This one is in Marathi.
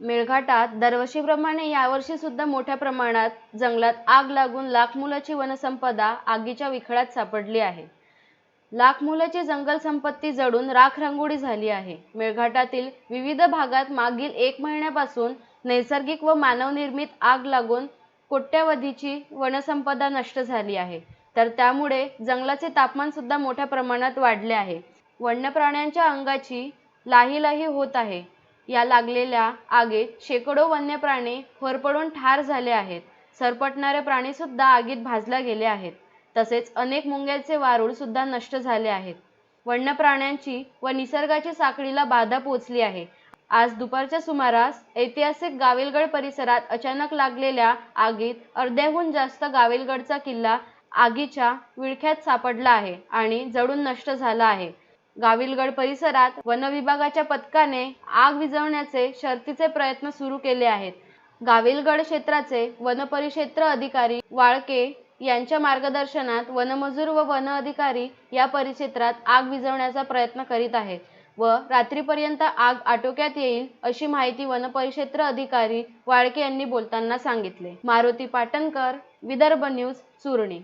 मेळघाटात दरवर्षीप्रमाणे यावर्षी सुद्धा मोठ्या प्रमाणात जंगलात आग लागून लाख मुलाची वनसंपदा आगीच्या विखळात सापडली आहे. लाख मुलाची जंगल संपत्ती राख रांगोळी झाली आहे. मेळघाटातील विविध भागात मागील एक महिन्यापासून नैसर्गिक व मानवनिर्मित आग लागून कोट्यवधीची वनसंपदा नष्ट झाली आहे. तर त्यामुळे जंगलाचे तापमान सुद्धा मोठ्या प्रमाणात वाढले आहे. वन्य प्राण्यांच्या अंगाची लाहीलाही होत आहे. या लागलेल्या आगीत शेकडो वन्य प्राणी होरपडून ठार झाले आहेत. सरपटणारे प्राणी सुद्धा आगीत भाजल्या गेले आहेत. तसेच अनेक मुंग्यांचे वारूळ सुद्धा नष्ट झाले आहेत. वन्य प्राण्यांची व निसर्गाची साखळीला बाधा पोचली आहे. आज दुपारच्या सुमारास ऐतिहासिक गाविलगड परिसरात अचानक लागलेल्या आगीत अर्ध्याहून जास्त गाविलगडचा किल्ला आगीच्या विळख्यात सापडला आहे आणि जळून नष्ट झाला आहे. गाविलगड परिसरात वनविभागाच्या पथकाने आग विझवण्याचे शर्थीचे प्रयत्न सुरू केले आहेत. गाविलगड क्षेत्राचे वनपरिक्षेत्र अधिकारी वाळके यांच्या मार्गदर्शनात वनमजूर व वन अधिकारी या परिक्षेत्रात आग विझवण्याचा प्रयत्न करीत आहेत व रात्रीपर्यंत आग आटोक्यात येईल अशी माहिती वनपरिक्षेत्र अधिकारी वाळके यांनी बोलताना सांगितले. मारुती पाटणकर विदर्भ न्यूज चुरणी